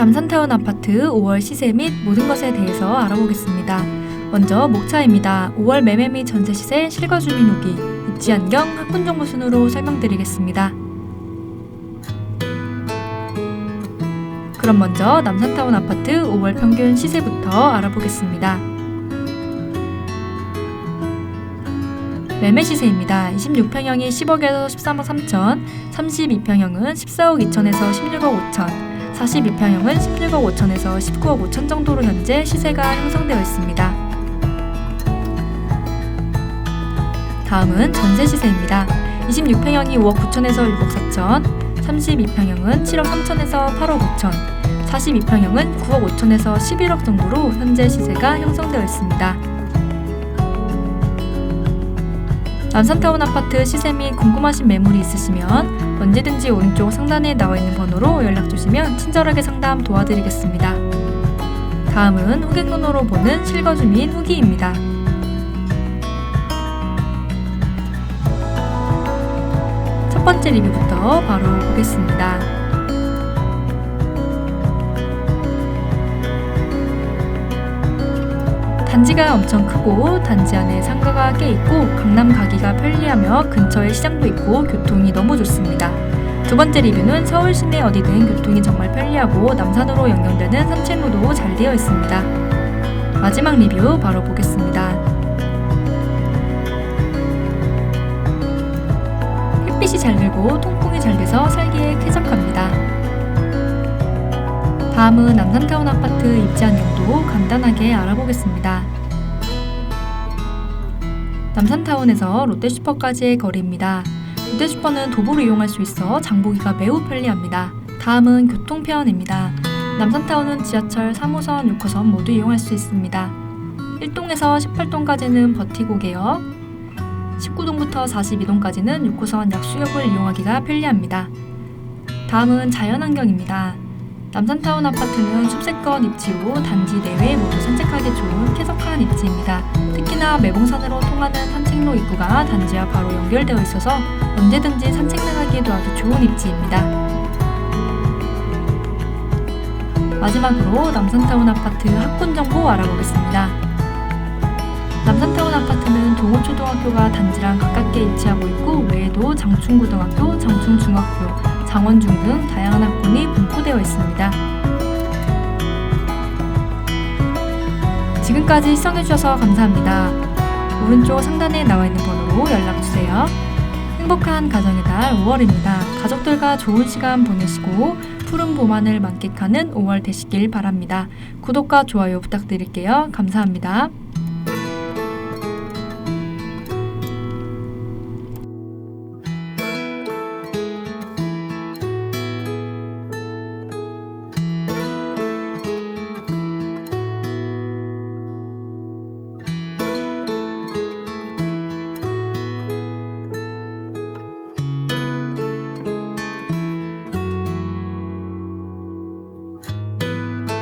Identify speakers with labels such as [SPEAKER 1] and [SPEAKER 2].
[SPEAKER 1] 남산타운 아파트 5월 시세 및 모든 것에 대해서 알아보겠습니다. 먼저 목차입니다. 5월 매매 및 전세 시세 실거 주민 후기 입지 안경 학군 정보 순으로 설명드리겠습니다. 그럼 먼저 남산타운 아파트 5월 평균 시세부터 알아보겠습니다. 매매 시세입니다. 26평형이 10억에서 13억 3천, 32평형은 14억 2천에서 16억 5천, 42평형은 16억 5천에서 19억 5천 정도로 현재 시세가 형성되어 있습니다. 다음은 전세 시세입니다. 26평형이 5억 9천에서 6억 4천, 32평형은 7억 3천에서 8억 5천, 42평형은 9억 5천에서 11억 정도로 현재 시세가 형성되어 있습니다. 남산타운 아파트 시세 및 궁금하신 매물이 있으시면 언제든지 오른쪽 상단에 나와 있는 번호로 연락 주시면 친절하게 상담 도와드리겠습니다. 다음은 후기 눈으로 보는 실거 주 민 후기입니다. 첫 번째 리뷰부터 바로 보겠습니다. 단지가 엄청 크고 단지 안에 상가가 꽤 있고 강남 가기가 편리하며 근처에 시장도 있고 교통이 너무 좋습니다. 두 번째 리뷰는 서울 시내 어디든 교통이 정말 편리하고 남산으로 연결되는 산책로도 잘 되어 있습니다. 마지막 리뷰 바로 보겠습니다. 햇빛이 잘 들고 통풍이 잘 돼서 살기에 쾌적합니다. 다음은 남산타운 아파트 입지 안녕도 간단하게 알아보겠습니다. 남산타운에서 롯데슈퍼까지의 거리입니다. 롯데슈퍼는 도보로 이용할 수 있어 장보기가 매우 편리합니다. 다음은 교통편입니다. 남산타운은 지하철 3호선, 6호선 모두 이용할 수 있습니다. 1동에서 18동까지는 버티고 개역, 19동부터 42동까지는 6호선 약수역을 이용하기가 편리합니다. 다음은 자연환경입니다. 남산타운 아파트는 숲세권 입지 후 단지 내외 모두 산책하기 좋은 쾌적한 입지입니다. 특히나 매봉산으로 통하는 산책로 입구가 단지와 바로 연결되어 있어서 언제든지 산책 나가기에도 아주 좋은 입지입니다. 마지막으로 남산타운 아파트 학군 정보 알아보겠습니다. 남산타운 아파트는 동호초등학교가 단지랑 가깝게 위치하고 있고 외에도 장충고등학교, 장충중학교, 장원중 등 다양한 학군이 분포되어 있습니다. 지금까지 시청해주셔서 감사합니다. 오른쪽 상단에 나와 있는 번호로 연락주세요. 행복한 가정의 달 5월입니다. 가족들과 좋은 시간 보내시고 푸른 봄하늘 만끽하는 5월 되시길 바랍니다. 구독과 좋아요 부탁드릴게요. 감사합니다.